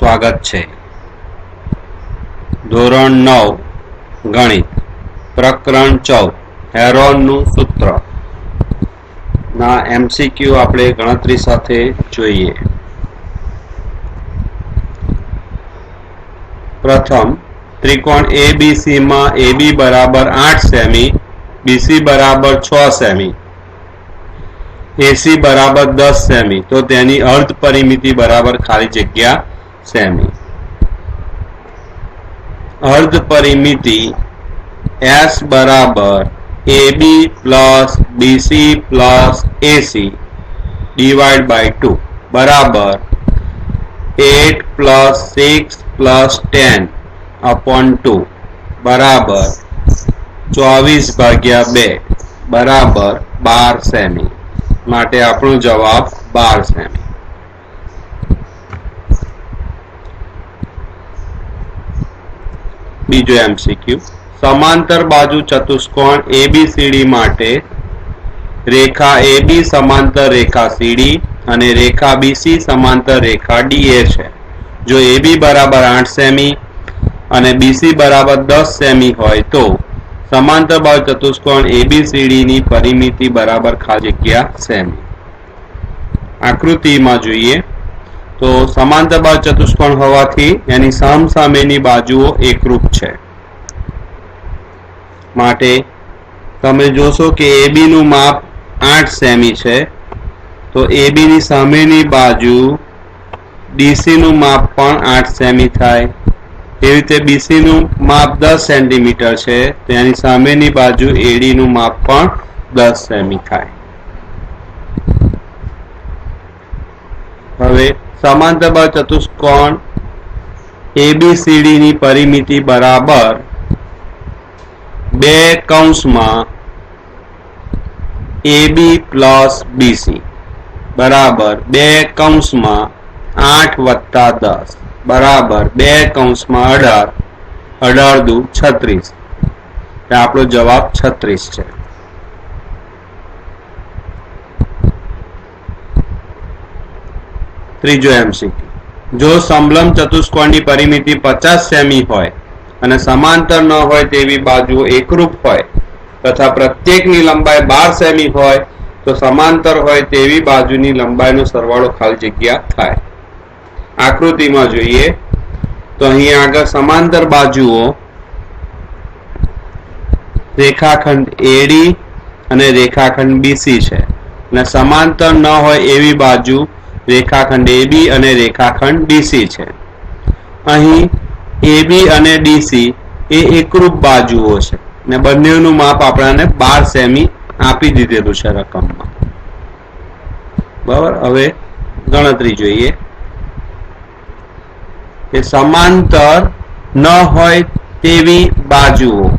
સ્વાગત છે. ધોરણ નવ, ગણિત. પ્રકરણ ચૌદ, હેરોનનું સૂત્ર. ના, એમસીક્યુ આપણે ગણતરી સાથે જોઈએ. પ્રથમ, ત્રિકોણ એબીસી માં એબી બરાબર આઠ સેમી, બીસી બરાબર છ સેમી, એસી બરાબર દસ સેમી. તો તેની અર્ધ પરિમિતિ બરાબર ખાલી જગ્યા સેમી અર્ધ પરિમિતિ એસ બરાબર AB plus BC plus AC divide by two બરાબર eight plus six plus ten upon two બરાબર ચોવીસ ભાગ્યા બે બરાબર બાર સેમી. માટે આપણો જવાબ બાર સેમી. બીજો એમસીક્યુ સમાંતર બાજુ ચતુષ્કોણ એબીસીડી માટે રેખા એબી સમાંતર રેખા સીડી અને રેખા બીસી સમાંતર રેખા ડીએ છે. જો એબી બરાબર આઠ સેમી અને બીસી બરાબર દસ સેમી હોય તો સમાંતર બાજુ ચતુષ્કોણ એબીસીડી ની પરિમિતિ બરાબર ખાલી જગ્યા સેમી. આકૃતિમાં જોઈએ. તો સમાંતર બાજુ ચતુષ્કોણ હોવાથી એની સામસામેની બાજુઓ એકરૂપ છે. માટે તમે જોશો કે એબી નું માપ આઠ સેમી છે. તો એબી ની સામેની બાજુ ડીસી નું માપ પણ આઠ સેમી થાય. એવી રીતે બીસી નું માપ દસ સેન્ટીમીટર છે. તેની સામેની બાજુ એડી નું માપ પણ દસ સેમી થાય. હવે સમાંતર બળ ચતુષ્કોણ એબીસીડીની પરિમિતિ બરાબર બે કૌંસમાં એબી પ્લસ બીસી બરાબર બે કૌંસમાં આઠ વત્તા દસ. બરાબર બે કૌંસમાં અઢાર. અઢાર દુ છત્રીસ. આપણો જવાબ છત્રીસ છે. ત્રીજો એમસીક્યુ જો સમલમ ચતુષ્કોણની પરિમિતિ પચાસ સેમી હોય અને સમાંતર ન હોય તેવી બાજુઓ એકરૂપ હોય તથા પ્રત્યેકની લંબાઈ બાર સેમી હોય તો સમાંતર હોય તેવી બાજુની લંબાઈનો સરવાળો ખાલી જગ્યા થાય. આકૃતિમાં જોઈએ તો અહીં આગળ સમાંતર બાજુઓ રેખાખંડ એડી અને રેખાખંડ બીસી છે. અને સમાંતર ન હોય એવી બાજુ રેખાખંડ એબી અને રેખાખંડ ડીસી છે. અહીં એબી અને ડીસી એ એકરૂપ બાજુઓ છે ને બંનેનું માપ આપણાને બાર સેમી આપી દીધેલું છે રકમમાં. બરાબર? હવે ગણતરી જોઈએ. કે સમાંતર ન હોય તેવી બાજુઓ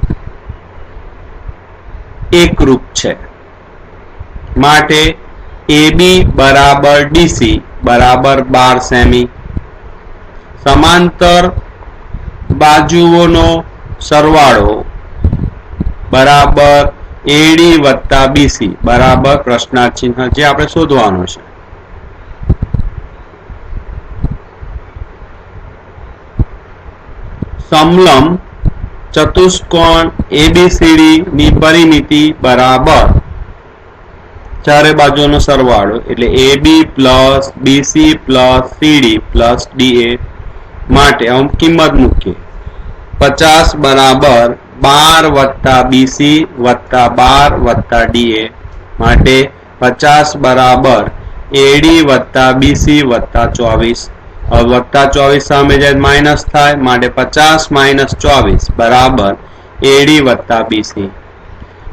એકરૂપ છે. માટે એબી બરાબર ડીસી બરાબર બાર સેમી. સમાંતર બાજુઓનો સરવાળો બરાબર એડી વત્તા બીસી બરાબર પ્રશ્નાર્થ જે આપણે શોધવાનું છે. સમલમ ચતુષ્કોણ એબીસીડી ની પરિમિતિ બરાબર ચારે બાજુનો સરવાળો, એટલે AB plus BC plus CD plus DA માટે આમ કિંમત મૂકીએ. પચાસ બરાબર બાર વત્તા બીસી વત્તા બાર વત્તા ડીએ માટે પચાસ બરાબર એડી વત્તા બીસી વત્તા ચોવીસ. વત્તા ચોવીસ સામે જાય માઇનસ થાય, માટે પચાસ માઇનસ ચોવીસ. બરાબર એડી વત્તા બીસી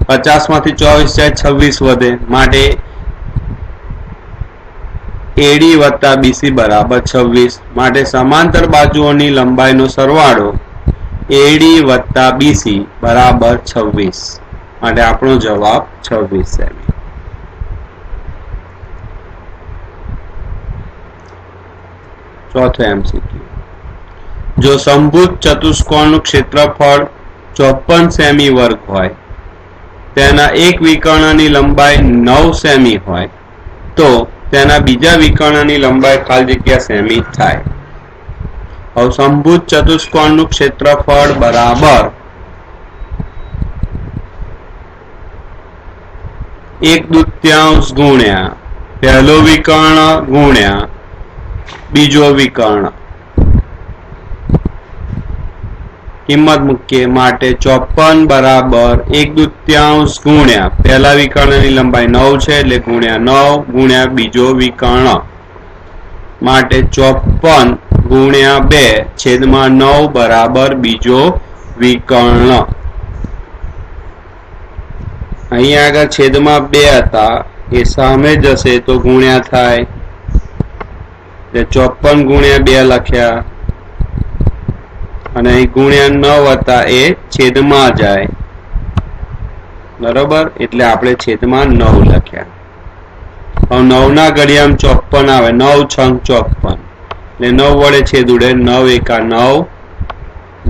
પચાસમાંથી ચોવીસ જાય, છવ્વીસ વધે. માટે એડી વત્તા બીસી બરાબર છવ્વીસ. માટે સમાંતર બાજુઓની લંબાઈનો સરવાળો એડી વત્તા બીસી બરાબર છવ્વીસ. માટે આપણો જવાબ છવ્વીસ સેમી ચોથો એમસીક્યુ જો સંભૂત ચતુષ્કોણનું ક્ષેત્રફળ ચોપન સેમી વર્ગ હોય તેના એક વિકર્ણની લંબાઈ નવ સેમી હોય, તો તેના બીજા વિકર્ણની લંબાઈ ખાલી જગ્યા સેમી થાય. હવે સંભૂત ચતુષ્કોણનું ક્ષેત્રફળ બરાબર એક દૂત્યાંશ ગુણ્યા પહેલો વિકર્ણ ગુણ્યા બીજો વિકર્ણ. કિંમત મૂકીએ માટે ચોપન બરાબર એક દૂત્યાંશ ગુણ્યા. પહેલા વિકર્ણની લંબાઈ નવ છે એટલે ગુણ્યા નવ ગુણ્યા બીજો વિકર્ણ માટે ચોપન ગુણ્યા બે છેદમાં નવ બરાબર બીજો વિકર્ણ. અહીંયા આગળ છેદમાં બે હતા. એ સામે જશે તો ગુણ્યા થાય. એટલે ચોપન ગુણ્યા બે લખ્યા. અને અહીં ગુણ્યા નવ હતા એ છેદમાં જાય. બરોબર? એટલે આપણે છેદમાં નવ લખ્યા. હવે નવ ના ઘડિયામાં ચોપન આવે. નવ છંગ ચોપન. એટલે નવ વડે છેદ ઉડે નવ એકા નવ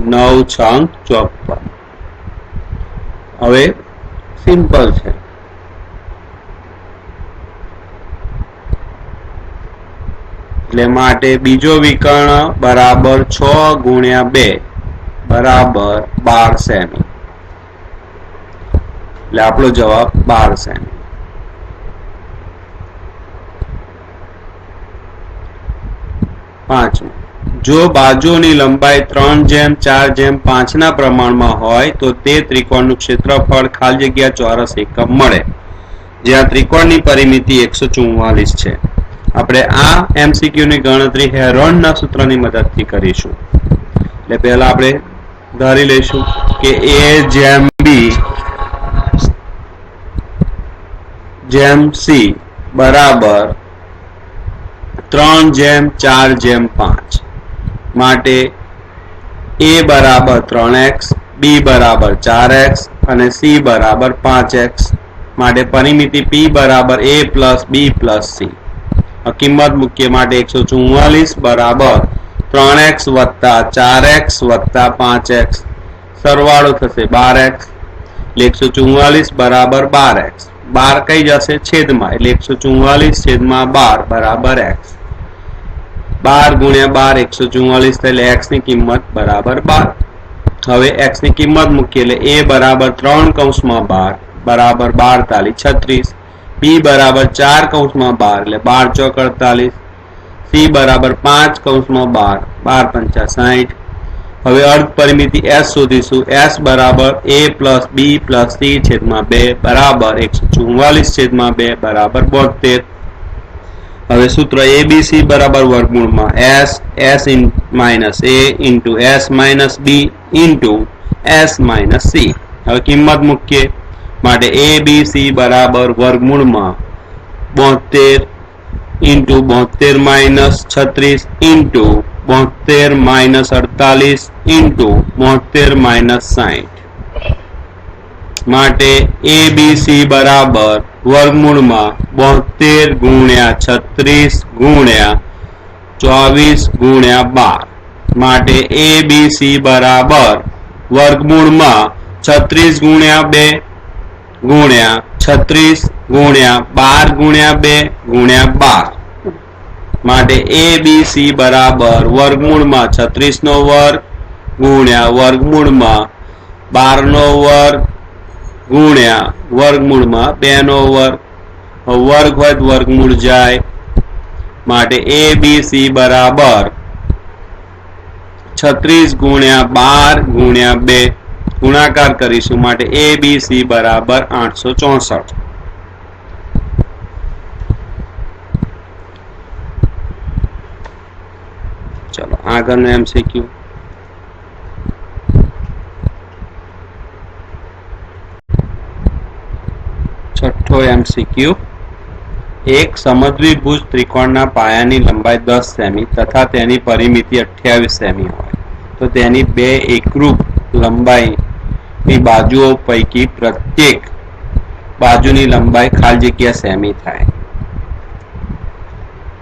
નવ છંગ ચોપન. હવે સિમ્પલ છે. એટલે માટે બીજો વિકર્ણ બરાબર છ ગુણ્યા બે બરાબર બાર સેમી. એટલે આપણો જવાબ બાર સેમી. પાંચમું. જો બાજુની લંબાઈ ત્રણ જેમ, ચાર જેમ પાંચ ના પ્રમાણમાં હોય, તો તે ત્રિકોણનું ક્ષેત્રફળ ખાલી જગ્યા ચોરસ એકમ મળે. જ્યાં ત્રિકોણની પરિમિતિ એકસો છે. આપણે આ એમસીક્યુ ની ગણતરી હેરોનના સૂત્રની મદદથી કરીશું. એટલે પહેલા આપણે ધારી લઈશું કે એ જેમ બી જેમ સી બરાબર ત્રણ જેમ ચાર જેમ પાંચ. માટે એ બરાબર ત્રણ એક્સ બી બરાબર ચાર એક્સ અને સી બરાબર પાંચ એક્સ. માટે પરિમિતિ પી બરાબર A plus B plus C કિંમત મૂકીએ માટે એકસો ચુમ્માલીસ બરાબર ત્રણ એક્સ વત્તા ચાર એક્સ વત્તા પાંચ એક્સ. સરવાળો થશે બાર એક્સ. એટલે એકસો ચુમ્માલીસ બરાબર બાર એક્સ. બાર કઈ જશે? છેદમાં. એટલે એકસો ચુમ્માલીસ છેદમાં બાર બરાબર એક્સ. બાર ગુણ્યા બાર એકસો ચુમ્માલીસ એટલે એક્સની કિંમત બરાબર બાર. હવે એક્સની કિંમત મૂકીએ એટલે એ બરાબર ત્રણ કૌંસમાં બાર. બરાબર બાર તાલી છત્રીસ. બી બરાબર ચાર કૌંસમાં બાર, એટલે બાર ચોક અડતાલીસ. સી બરાબર પાંચ કૌંસમાં બાર બાર પંચા સાહીઠ. હવે અર્ધ પરિમિતિ એસ શોધીશું. એસ બરાબર A plus B plus C છેદમાં બે બરાબર એકસો ચુમ્માલીસ છેદમાં બે બરાબર બોતેર હવે સૂત્ર એબીસી બરાબર વર્ગમૂળમાં S S in minus A into S minus B into S minus C હવે કિંમત મૂકીએ. માટે એ બી સી બરાબર વર્ગમૂળમાં બોતેર ઇન્ટુ બોતેર માઇનસ છત્રીસ ઇન્ટુ બોતેર માઇનસ અડતાલીસ ઇન્ટુ બોતેર માઇનસ સાહીઠ માટે એ બી સી બરાબર વર્ગમૂળમાં બોતેર ગુણ્યા છત્રીસ ગુણ્યા ચોવીસ ગુણ્યા બાર. માટે એ બી સી બરાબર વર્ગમૂળમાં છત્રીસ ગુણ્યા બે ગુણ્યા છત્રીસ ગુણ્યા બાર ગુણ્યા બે ગુણ્યા બાર. માટે એ બી સી બરાબર વર્ગમૂળમાં છત્રીસ નો વર્ગ ગુણ્યા વર્ગમૂળમાં બાર નો વર્ગ ગુણ્યા વર્ગમૂળમાં બે નો વર્ગ વર્ગ હોય વર્ગમૂળ જાય. માટે એ બી સી બરાબર છત્રીસ ગુણ્યા બાર ગુણ્યા બે. ગુણાકાર કરીશું માટે એ બી સી બરાબર આઠસો ચોસઠ. ચલો, આગળનું એમસીક્યુ છઠ્ઠો એમસીક્યુ એક સમદ્વિભુજ ત્રિકોણના પાયાની લંબાઈ દસ સેમી તથા તેની પરિમિતિ અઠ્યાવીસ સેમી હોય. તો તેની બે એકરૂપ લંબાઈની બાજુઓ પૈકી પ્રત્યેક બાજુની લંબાઈ ખાલી જગ્યા સેમી થાય.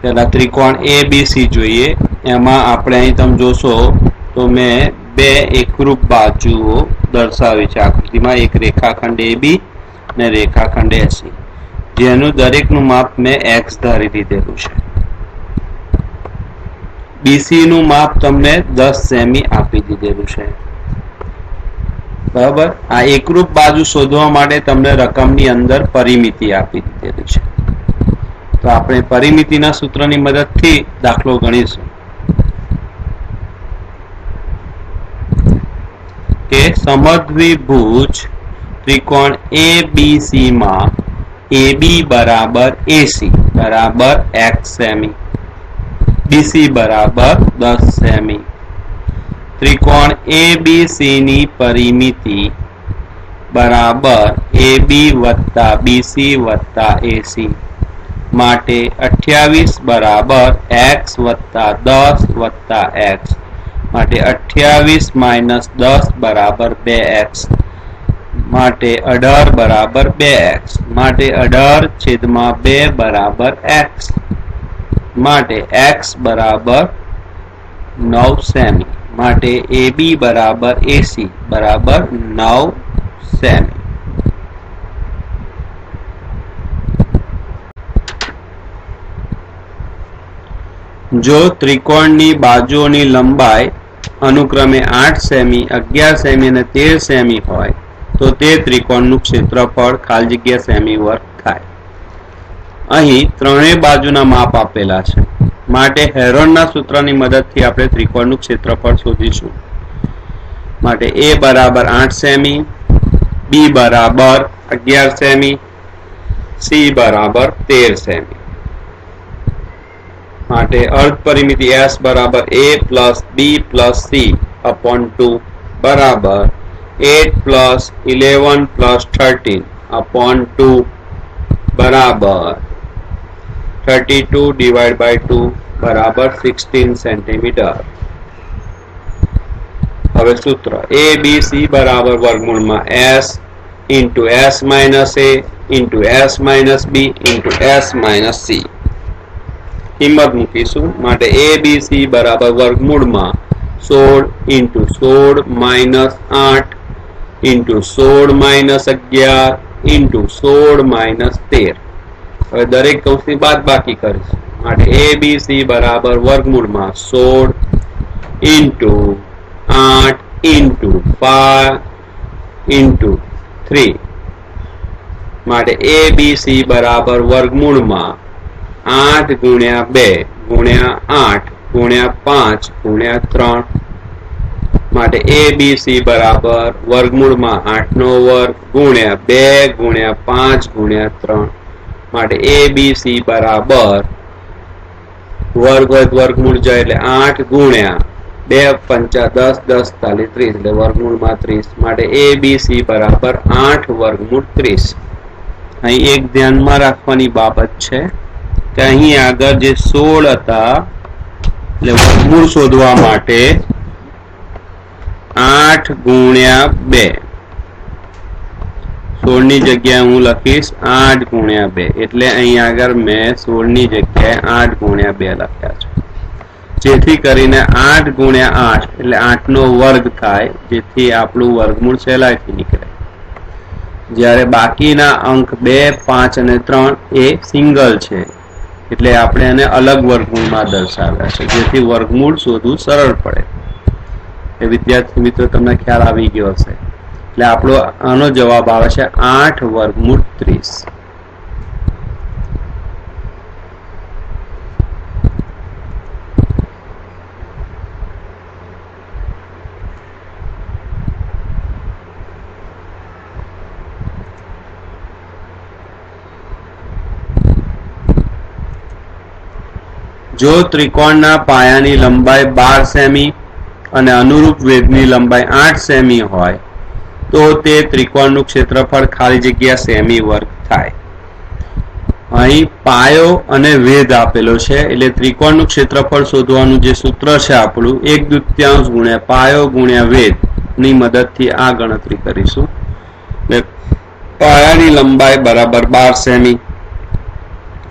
પેલા ત્રિકોણ એ બી સી જોઈએ. એમાં આપણે અહીં તમે જોશો તો મેં બે એકરૂપ બાજુઓ દર્શાવી છે. આકૃતિમાં એક રેખાખંડ એ બી ને રેખાખંડ એસી જેનું દરેકનું માપ મેં એક્સ ધારી દીધેલું છે. બીસી નું માપ તમને દસ સેમી આપી દીધેલું છે. બરાબર? આ એકરૂપ બાજુ શોધવા માટે તમને રકમની અંદર પરિમિતિ આપી દીધેલી છે. તો આપણે પરિમિતિના સૂત્રની મદદથી દાખલો ગણીશું. કે સમદ્વિભુજ ત્રિકોણ એ બી સી માં એ બી બરાબર એસી, બરાબર એક્સ સેમી, બીસી બરાબર દસ સેમી. ત્રિકોણ એ બી સી ની પરિમિતિ બરાબર એ બી વત્તા બીસી વત્તા એસી માટે અઠ્યાવીસ બરાબર એક્સ વત્તા દસ વત્તા એક્સ માટે અઠ્યાવીસ માઇનસ દસ બરાબર બે એક્સ માટે અઢાર બરાબર બે એક્સ માટે અઢાર છેદમાં બે બરાબર એક્સ માટે એક્સ બરાબર નવ સેમી. માટે બી બરાબર એસી બરાબર નવ સેમી. જો ત્રિકોણની બાજુઓની લંબાઈ અનુક્રમે આઠ સેમી, અગિયાર સેમી અને તેર સેમી હોય, તો તે ત્રિકોણનું ક્ષેત્રફળ ખાલી જગ્યા સેમી વર્ગ થાય. અહીં ત્રણેય બાજુના માપ આપેલા છે. માટે હેરોનના સૂત્રની મદદથી આપણે ત્રિકોણનું ક્ષેત્રફળ શોધીશું. માટે એ બરાબર આઠ સેમી, બી બરાબર અગિયાર સેમી, સી બરાબર તેર સેમી. માટે અર્ધ પરિમિતિ એસ બરાબર A plus B plus C upon two બરાબર eight plus eleven plus thirteen upon two બરાબર thirty two divide by two બરાબર સિક્સટીન સેન્ટીમીટર હવે સૂત્ર એ બી સી બરાબર વર્ગમૂળમાં S into S minus A into S minus B into S minus C કિંમત મૂકીશું માટે એ બી સી બરાબર વર્ગમૂળમાં સોળ ઇન્ટુ સોળ માઇનસ આઠ ઇન્ટુ સોળ માઇનસ અગિયાર ઇન્ટુ સોળ માઇનસ તેર હવે દરેક કૌંસની બાદ બાકી કરીશ માટે એ બી સી બરાબર વર્ગમૂળમાં સોળ ઇન્ટુ આઠ ઇન્ટુ પાંચ ઇન્ટુ થ્રી માટે એ બી સી બરાબર વર્ગમૂળમાં આઠ ગુણ્યા બે ગુણ્યા આઠ ગુણ્યા પાંચ ગુણ્યા ત્રણ. માટે એ બી સી બરાબર વર્ગમૂળમાં આઠ નો વર્ગ ગુણ્યા બે ગુણ્યા પાંચ ગુણ્યા ત્રણ. માટે એ બી સી બરાબર વર્ગ હોય વર્ગમૂળ જાય એટલે આઠ ગુણ્યા બે પંચા દસ દસ તાલી ત્રીસ એટલે વર્ગમૂળમાં ત્રીસ. માટે એ બી સી બરાબર આઠ વર્ગમૂળ ત્રીસ. અહીં એક ધ્યાનમાં રાખવાની બાબત છે કે અહીં આગળ જે સોળ હતા, એટલે વર્ગમૂળ શોધવા માટે આઠ ગુણ્યા બે. સોળની જગ્યાએ હું લખીશ આઠ ગુણ્યા બે. એટલે અહીં આગળ મેં સોળની જગ્યાએ આઠ ગુણ્યા બે લખ્યા છે. જેથી કરીને આઠ ગુણ્યા આઠ, એટલે આઠ નો વર્ગ થાય, જેથી આપણું વર્ગમૂળ સહેલાઈથી નીકળે. જ્યારે બાકીના અંક બે, પાંચ અને ત્રણ એ સિંગલ છે, એટલે આપણે એને અલગ વર્ગમૂળમાં દર્શાવ્યા છે. જેથી વર્ગમૂળ શોધવું સરળ પડે. એ વિદ્યાર્થી મિત્રો, તમને ખ્યાલ આવી ગયો હશે. એટલે આપણો આનો જવાબ આવે છે આઠ વર્ગમૂળ ત્રીસ. જો ત્રિકોણના પાયાની લંબાઈ બાર સેમી અને અનુરૂપ વેદની લંબાઈ આઠ સેમી હોય તો તે ત્રિકોણનું ક્ષેત્રફળ ખાલી જગ્યા સેમી વર્ગ થાય. અહીં પાયો અને વેદ આપેલો છે, એટલે ત્રિકોણનું ક્ષેત્રફળ શોધવાનું જે સૂત્ર છે આપણું, એક દૂત્યાંશ ગુણ્યા પાયો ગુણ્યા વેદની મદદથી આ ગણતરી કરીશું. એટલે પાયાની લંબાઈ બરાબર બાર સેમી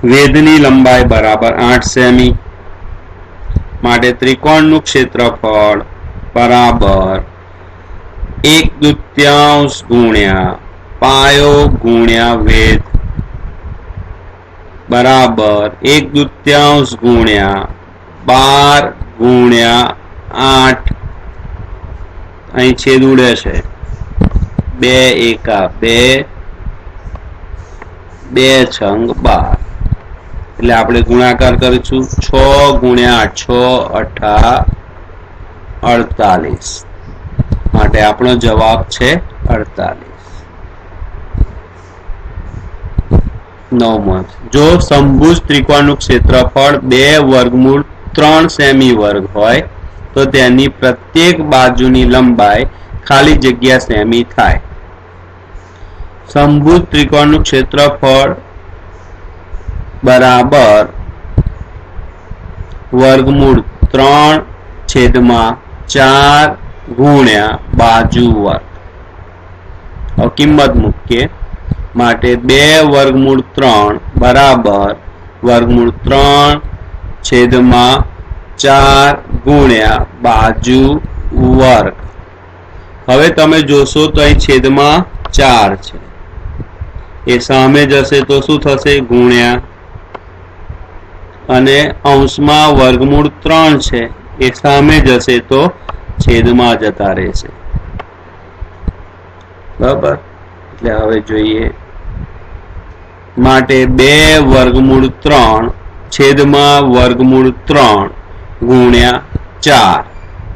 વેદની લંબાઈ બરાબર આઠ સેમી, માટે ત્રિકોણનું ક્ષેત્રફળ બરાબર એક દૂત્યાંશ ગુણ્યા, પાયો ગુણ્યા વેદ. બરાબર, એક દૂત્યાંશ ગુણ્યા, બાર ગુણ્યા આઠ. અહીં છેદ ઉડે છે. બે એકા, બે બે છંગ બાર. એટલે આપણે ગુણાકાર કરીશું છ ગુણ્યા છ અઠા અડતાલીસ. માટે આપણો જવાબ છે અડતાલીસ. નવમો જો સંભુજ ત્રિકોણનું ક્ષેત્રફળ બે વર્ગમૂળ ત્રણ સેમી વર્ગ હોય, તો તેની પ્રત્યેક બાજુની લંબાઈ ખાલી જગ્યા સેમી થાય. સંભુજ ત્રિકોણનું ક્ષેત્રફળ બરાબર વર્ગમૂળ ત્રણ છેદમાં ચાર ગુણ્યા બાજુ વર્ગ. હવે કિંમત મૂકીએ. માટે બે વર્ગમૂળ ત્રણ બરાબર વર્ગમૂળ ત્રણ છેદમાં ચાર ગુણ્યા બાજુ વર્ગ. હવે તમે જોશો તો અહીં છેદમાં ચાર છે. એ સામે જશે તો શું થશે? ગુણ્યા. અને અંશમાં વર્ગમૂળ ત્રણ છે. એ સામે જશે તો છેદમાં જતા રહેશે બરાબર? એટલે હવે જોઈએ. માટે બે વર્ગમૂળ ત્રણ, છેદમાં વર્ગમૂળ ત્રણ, ગુણ્યા ચાર.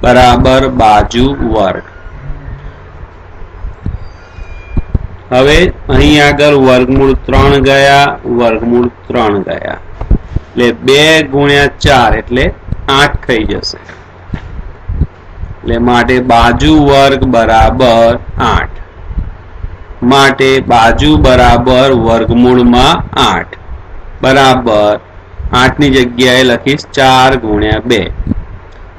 બરાબર બાજુ વર્ગ. હવે અહીં આગળ વર્ગમૂળ ત્રણ ગયા, વર્ગમૂળ ત્રણ ગયા. એટલે બે ગુણ્યા ચાર એટલે આઠ થઈ જશે. એટલે માટે બાજુ વર્ગ બરાબર આઠ. માટે બાજુ બરાબર વર્ગમૂળમાં આઠ. બરાબર આઠની જગ્યાએ લખીશ ચાર ગુણ્યા બે.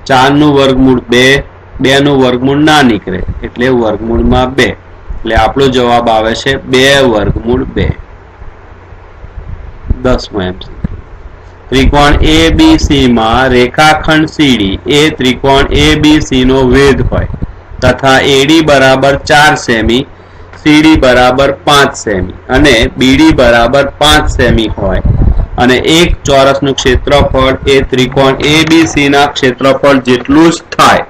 ચારનું વર્ગમૂળ બે, બેનું વર્ગમૂળ ના નીકળે એટલે વર્ગમૂળમાં બે. એટલે આપણો જવાબ આવે છે બે વર્ગમૂળ બે. દસમો એમ ત્રિકોણ એ બી સી માં રેખાખંડ સીડી એ ત્રિકોણ એ બી સી નો વેધ હોય. તથા એડી બરાબર ચાર સેમી સીડી બરાબર પાંચ સેમી અને બીડી બરાબર પાંચ સેમી હોય. અને એક ચોરસનું ક્ષેત્રફળ એ ત્રિકોણ એ બી સી ના ક્ષેત્રફળ જેટલું જ થાય.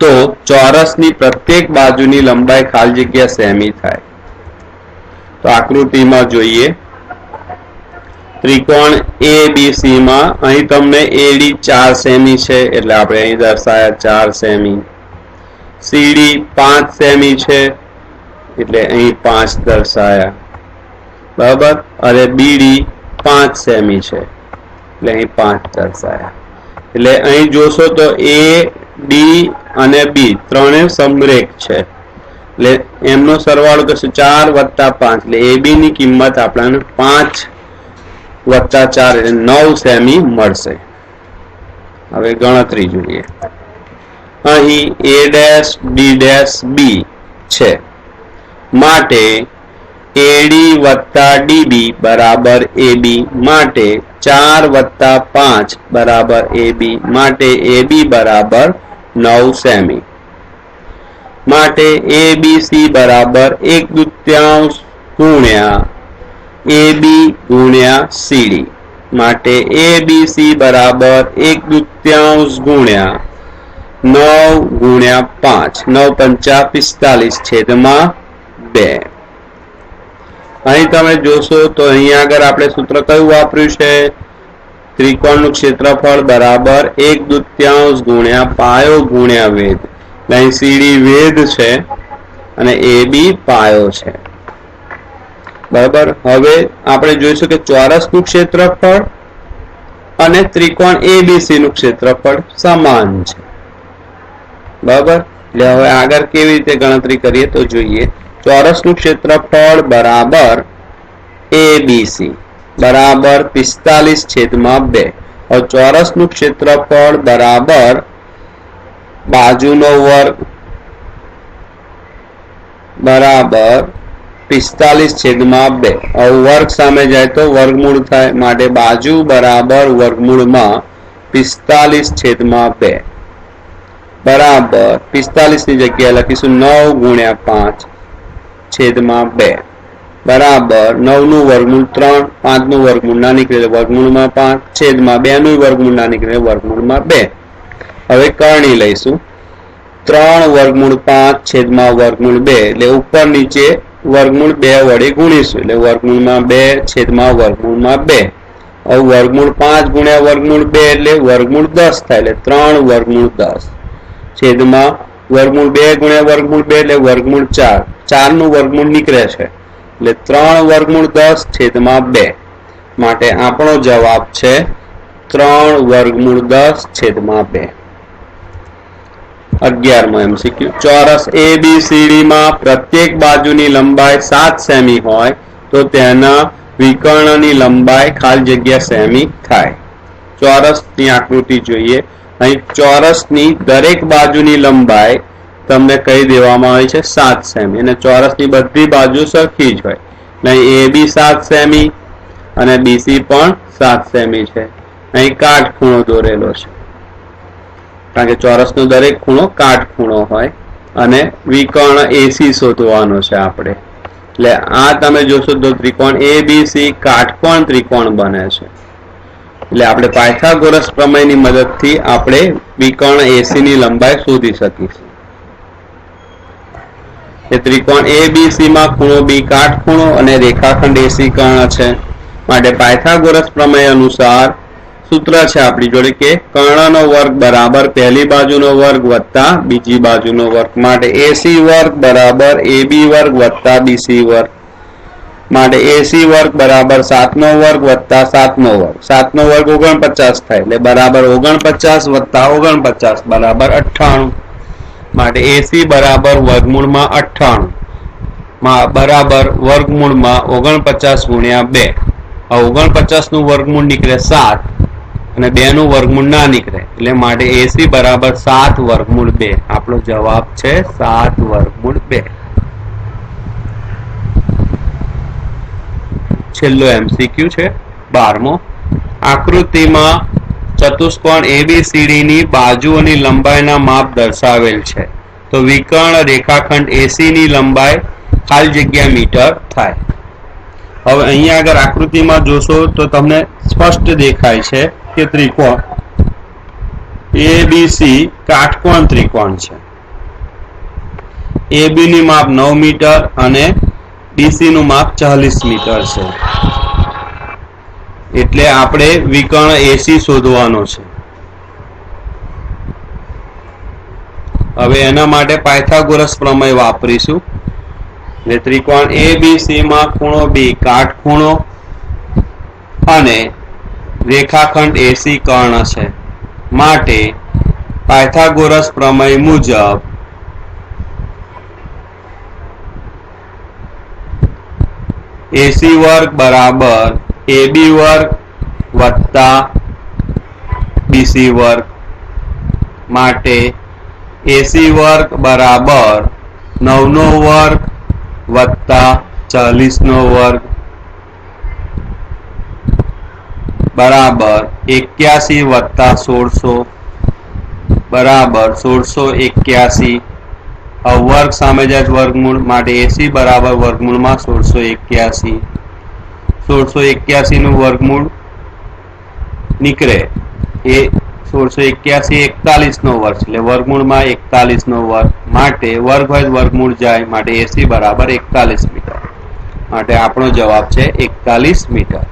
તો ચોરસની પ્રત્યેક બાજુની લંબાઈ ખાલી જગ્યા સેમી થાય. તો આકૃતિમાં જોઈએ. ત્રિકોણ એ બી સી માં. અહીં તમને એડી ચાર સેમી છે, એટલે આપણે અહીં દર્શાયા ચાર સેમી. સીડી પાંચ સેમી છે, એટલે અહીં પાંચ દર્શાયા. બરાબર? અને બીડી પાંચ સેમી છે, એટલે અહીં પાંચ દર્શાયા. એટલે અહીં જોશો તો એ ડી અને બી ત્રણે સમરેખ છે. એટલે એમનો સરવાળો કરશે ચાર વત્તા પાંચ. એટલે એ ની કિંમત આપણને પાંચ વત્તા ચાર એટલે નવ સેમી મળશે. હવે ગણતરી જોઈએ. અહીં A dash D dash B છે. માટે એડી વત્તા ડીબી બરાબર એબી માટે ચાર વત્તા પાંચ બરાબર એબી માટે એબી બરાબર નવ સેમી. માટે એબીસી બરાબર એક દુત્યાંશ ગુણ્યા એબી ગુણ્યા સીડી માટે એ બી સી બરાબર એક દુત્યાંશ ગુણ્યા નવ ગુણ્યા પાંચ. નવ પંચા પિસ્તાલીસ છેદમાં બે. અહીં તમે જોશો તો અહીંયા આગળ આપણે સૂત્ર કયું વાપર્યું છે? ત્રિકોણનું ક્ષેત્રફળ બરાબર એક દુત્યાંશ ગુણ્યા પાયો ગુણ્યા વેદ અહીં સીડી વેદ છે અને એ બી પાયો છે. બરાબર? હવે આપણે જોઈશું કે ચોરસનું ક્ષેત્રફળ અને ત્રિકોણ એબીસી નું ક્ષેત્રફળ સમાન છે. બરાબર? એટલે હવે આગળ કેવી રીતે ગણતરી કરીએ તો જોઈએ. ચોરસનું ક્ષેત્રફળ બરાબર એબીસી. બરાબર પિસ્તાલીસ છેદમાં બે. ચોરસનું ક્ષેત્રફળ બરાબર બાજુનો વર્ગ. બરાબર પિસ્તાલીસ છેદમાં બે. વર્ગ સામે જાય તો વર્ગમૂળ થાય માટે બાજુ બરાબર વર્ગમૂળમાં પિસ્તાલીસ છેદમાં બે. બરાબર. પિસ્તાલીસની જગ્યાએ લખીશું નવ ગુણ્યા પાંચ છેદમાં બે. બરાબર. નવનું વર્ગમૂળ ત્રણ પાંચનું વર્ગમૂળ ના નીકળે વર્ગમૂળમાં પાંચ, છેદમાં બે નું વર્ગમૂળ ના નીકળે વર્ગમૂળમાં બે. હવે કરણી લઈશું. ત્રણ વર્ગમૂળ પાંચ, છેદમાં વર્ગમૂળ બે. એટલે ઉપર નીચે વર્ગમૂળ બે વડે ગુણીશું. એટલે વર્ગમૂળમાં બે છેદમાં વર્ગમૂળમાં બે. હવે વર્ગમૂળ પાંચ ગુણ્યા વર્ગમૂળ બે એટલે વર્ગમૂળ દસ થાય એટલે ત્રણ વર્ગમૂળ દસ. છેદમાં વર્ગમૂળ બે ગુણ્યા વર્ગમૂળ બે એટલે વર્ગમૂળ ચાર. ચારનું વર્ગમૂળ નીકળે છે. એટલે ત્રણ વર્ગમૂળ દસ છેદમાં બે. માટે આપણો જવાબ છે ત્રણ વર્ગમૂળ દસ છેદમાં બે. અગિયારમો એમસીક્યુ ચોરસ એ બી સીડી માં પ્રત્યેક બાજુની લંબાઈ સાત સેમી હોય તો તેના વિકર્ણની લંબાઈ ખાલી જગ્યા સેમી થાય. ચોરસની આકૃતિ જોઈએ. અહીં ચોરસની દરેક બાજુની લંબાઈ તમને કહી દેવામાં આવી છે સાત સેમી. અને ચોરસની બધી બાજુ સરખી જ હોય. નહીં એ બી સાત સેમી અને બીસી પણ સાત સેમી છે. અહીં કાટખૂણો દોરેલો છે. કારણ કે ચોરસનો દરેક ખૂણો કાટખૂણો હોય અને વિકર્ણ એસી શોધવાનો છે આપણે. એટલે આ તમે જોશો તો ત્રિકોણ એ બી સી કાટકોણ ત્રિકોણ બને છે. એટલે આપણે પાયથાગોરસ પ્રમેયની મદદથી આપણે વિકર્ણ એસી ની લંબાઈ શોધી શકીશું. એ ત્રિકોણ એ બી સી માં ખૂણો બી કાટખૂણો અને રેખાખંડ એસી કર્ણ છે. માટે પાયથાગોરસ પ્રમેય અનુસાર સૂત્ર છે આપણી જોડે કે કર્ણનો વર્ગ બરાબર પહેલી બાજુનો વર્ગ વત્તા બીજી બાજુનો વર્ગ. માટે એસી વર્ગ બરાબર એબી વર્ગ વત્તા બીસી વર્ગ. માટે એસી વર્ગ બરાબર સાતનો વર્ગ વત્તા સાતનો વર્ગ. સાતનો વર્ગ ઓગણપચાસ થાય એટલે બરાબર ઓગણપચાસ વત્તા ઓગણપચાસ બરાબર અઠ્ઠાણું. માટે એસી બરાબર વર્ગમૂળમાં અઠ્ઠાણું. બરાબર વર્ગમૂળમાં ઓગણપચાસ ગુણ્યા બે. ઓગણપચાસનું વર્ગમૂળ નીકળે સાત. અને બે નું વર્ગમૂળ ના નીકળે. એટલે માટે એસી બરાબર સાત વર્ગમૂળ બે. આપણો જવાબ છે સાત વર્ગમૂળ બે. છેલ્લો એમસીક્યુ છે. બારમો. આકૃતિમાં ચતુષ્કોણ એબીસીડી ની બાજુઓની લંબાઈના માપ દર્શાવેલ છે. તો વિકર્ણ રેખાખંડ એસી ની લંબાઈ ખાલી જગ્યા મીટર થાય. હવે અહીંયા આગળ આકૃતિમાં જોશો તો તમને સ્પષ્ટ દેખાય છે કે ત્રિકોણ. એબીસી કાટકોણ ત્રિકોણ છે. એબી ની માપ નવ મીટર અને બીસી નું માપ ચાલીસ મીટર છે. એટલે આપણે વિકર્ણ એસી શોધવાનો છે. હવે એના માટે પાયથાગોરસ પ્રમેય વાપરીશું. એટલે ત્રિકોણ એ બી માં ખૂણો બી કાટખૂણો અને રેખાખંડ એસી કર્ણ છે. માટે પાયથાગોરસ પ્રમેય મુજબ એસી વર્ગ બરાબર એબી વર્ગ વત્તા બીસી વર્ગ. માટે એસી વર્ગ બરાબર નવનો વર્ગ વત્તા ચાલીસનો વર્ગ. બરાબર એક્યાસી વત્તા સોળસો. બરાબર સોળસો એક્યાસી. વર્ગ સામે જાય વર્ગમૂળ માટે એસી બરાબર વર્ગમૂળમાં સોળસો એક્યાસી. સોળસો એક્યાસી નું વર્ગમૂળ નીકળે. એ સોળસો એક્યાસી એકતાલીસ નો વર્ગ એટલે વર્ગમૂળમાં એકતાલીસ નો વર્ગ માટે વર્ગ હોય વર્ગમૂળ જાય, માટે એસી બરાબર એકતાલીસ મીટર. માટે આપણો જવાબ છે એકતાલીસ metre.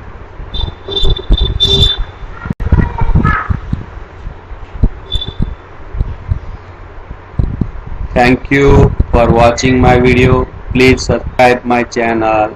Thank you for watching my video. Please subscribe my channel.